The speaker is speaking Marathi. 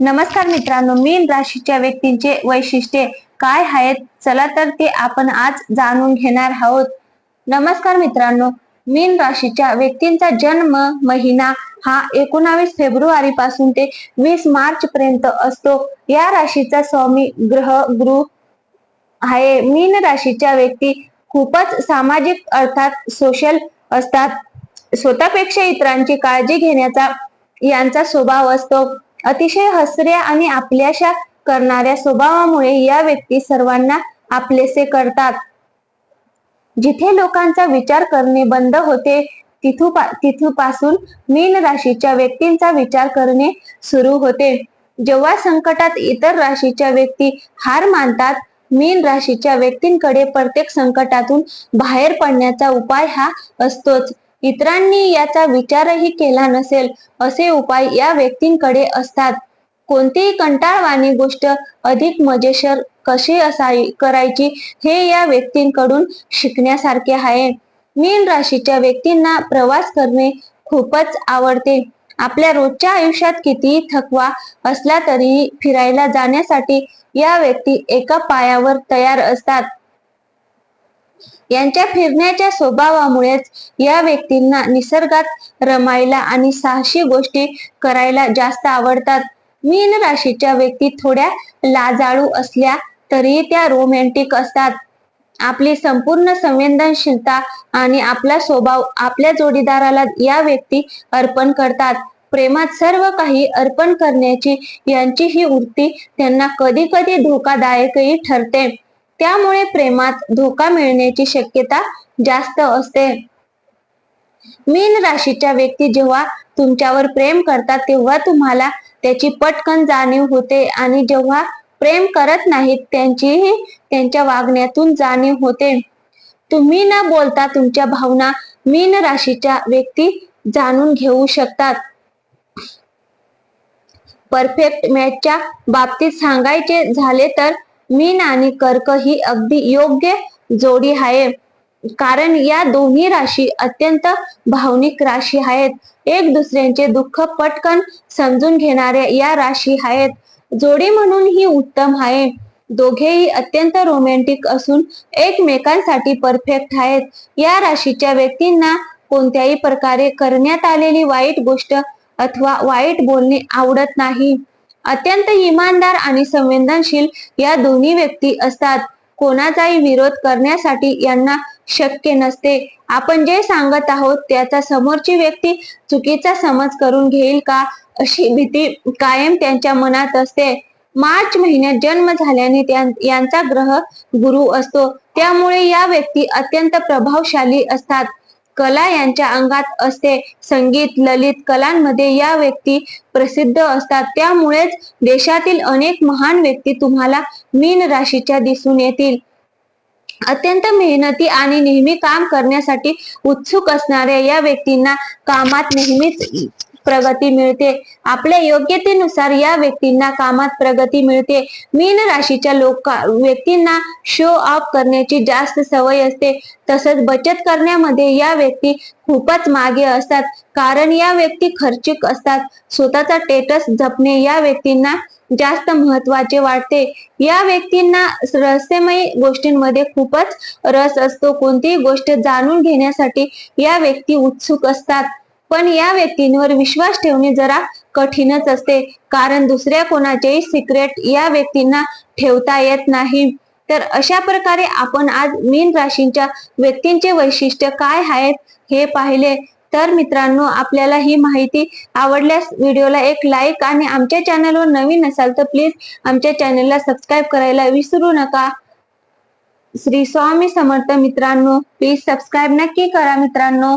नमस्कार मित्रांनो मीन राशीच्या व्यक्तींचे वैशिष्ट्ये काय आहेत? चला तर ते आपण आज जाणून घेणार आहोत. नमस्कार मित्रांनो मीन राशीच्या व्यक्तींचा जन्म महिना हा एकोणावीस फेब्रुवारी पासून ते वीस मार्च पर्यंत असतो. या राशीचा स्वामी ग्रह गुरु आहे. मीन राशीच्या व्यक्ती खूपच सामाजिक अर्थात सोशल असतात. स्वतःपेक्षा इतरांची काळजी घेण्याचा यांचा स्वभाव असतो. अतिशय हसऱ्या आणि आपल्याशा करणाऱ्या स्वभावामुळे या व्यक्ती सर्वांना आपलेसे करतात. जिथे लोकांचा विचार करणे बंद होते तिथू तिथपासून मीन राशीच्या व्यक्तींचा विचार करणे सुरू होते. जेव्हा संकटात इतर राशीच्या व्यक्ती हार मानतात मीन राशीच्या व्यक्तींकडे प्रत्येक संकटातून बाहेर पडण्याचा उपाय हा असतोच. इतरांनी याचा विचारही केला नसेल असे उपाय या व्यक्तींकडे असतात. कोणतीही कंटाळवाणी गोष्ट अधिक मजेशीर कशी असावी करायची हे या व्यक्तींकडून शिकण्यासारखे आहे. मीन राशीच्या व्यक्तींना प्रवास करणे खूपच आवडते. आपल्या रोजच्या आयुष्यात कितीही थकवा असला तरीही फिरायला जाण्यासाठी या व्यक्ती एका पायावर तयार असतात. यांच्या फिरण्याच्या स्वभावामुळेच या व्यक्तींना निसर्गात रमायला आणि साहसी गोष्टी करायला जास्त आवडतात. मीन राशीच्या व्यक्ती थोड्या लाजाळू असल्या तरी त्या रोमॅन्टिक असतात. आपली संपूर्ण संवेदनशीलता आणि आपला स्वभाव आपल्या जोडीदाराला या व्यक्ती अर्पण करतात. प्रेमात सर्व काही अर्पण करण्याची यांची ही वृत्ती त्यांना कधी कधी धोकादायकही ठरते. त्यामुळे प्रेमात धोका मिळण्याची शक्यता जास्त असते. मीन राशीच्या व्यक्ती जेव्हा तुमच्यावर प्रेम करतात तेव्हा तुम्हाला त्याची पटकन जाणीव होते आणि जेव्हा प्रेम करत नाहीत त्यांचीही त्यांच्या वागण्यातून जाणीव होते. तुम्ही न बोलता तुमच्या भावना मीन राशीच्या व्यक्ती जाणून घेऊ शकतात. परफेक्ट मॅचच्या बाबतीत सांगायचे झाले तर मीन आणि कर्क ही अगदी योग्य जोडी आहे. कारण या दोन्ही राशी अत्यंत भावनिक राशी आहेत. एक दुसऱ्यांचे दुःख पटकन समजून घेणाऱ्या या राशी आहेत. जोडी म्हणून ही उत्तम आहे. दोघेही अत्यंत रोमॅन्टिक असून एकमेकांसाठी परफेक्ट आहेत. या राशीच्या व्यक्तींना कोणत्याही प्रकारे करण्यात आलेली वाईट गोष्ट अथवा वाईट बोलणे आवडत नाही. अत्यंत इमानदार आणि संवेदनशील या दोन्ही व्यक्ती असतात. कोणाचाही विरोध करण्यासाठी यांना शक्य नसते. आपण जे सांगत आहोत त्याचा समोरची व्यक्ती चुकीचा समज करून घेईल का अशी भीती कायम त्यांच्या मनात असते. मार्च महिन्यात जन्म झाल्याने यांचा ग्रह गुरु असतो. त्यामुळे या व्यक्ती अत्यंत प्रभावशाली असतात. कला यांच्या अंगात असते. संगीत ललित कलांमध्ये या व्यक्ती प्रसिद्ध असतात. त्यामुळेच देशातील अनेक महान व्यक्ती तुम्हाला मीन राशीच्या दिसून येतील. अत्यंत मेहनती आणि नेहमी काम करण्यासाठी उत्सुक असणाऱ्या या व्यक्तींना कामात नेहमीच प्रगती मिळते. आपल्या योग्यतेनुसार या व्यक्तींना कामात प्रगती मिळते. मीन राशीच्या लोक व्यक्तींना शो ऑफ करण्याची जास्त सवय असते. तसंच बचत करण्यामध्ये या व्यक्ती खूपच मागे असतात. कारण या व्यक्ती खर्चिक असतात. स्वतःचा टेटस जपणे या व्यक्तींना जास्त महत्त्वाचे वाटते. या व्यक्तींना रहस्यमय गोष्टींमध्ये खूपच रस असतो. कोणतीही गोष्ट जाणून घेण्यासाठी या व्यक्ती उत्सुक असतात. पण या व्यक्तींवर विश्वास ठेवणे जरा कठीणच असते. कारण दुसऱ्या कोणाचेही सिक्रेट या व्यक्तींना ठेवता येत नाही. तर अशा प्रकारे आपण आज मीन राशींच्या व्यक्तींचे वैशिष्ट्य काय आहेत हे पाहिले. तर मित्रांनो आपल्याला ही माहिती आवडल्यास व्हिडिओला एक लाईक आणि आमच्या चॅनलवर नवीन असाल तर प्लीज आमच्या चॅनलला सबस्क्राईब करायला विसरू नका. श्री स्वामी समर्थ मित्रांनो प्लीज सबस्क्राईब नक्की करा मित्रांनो.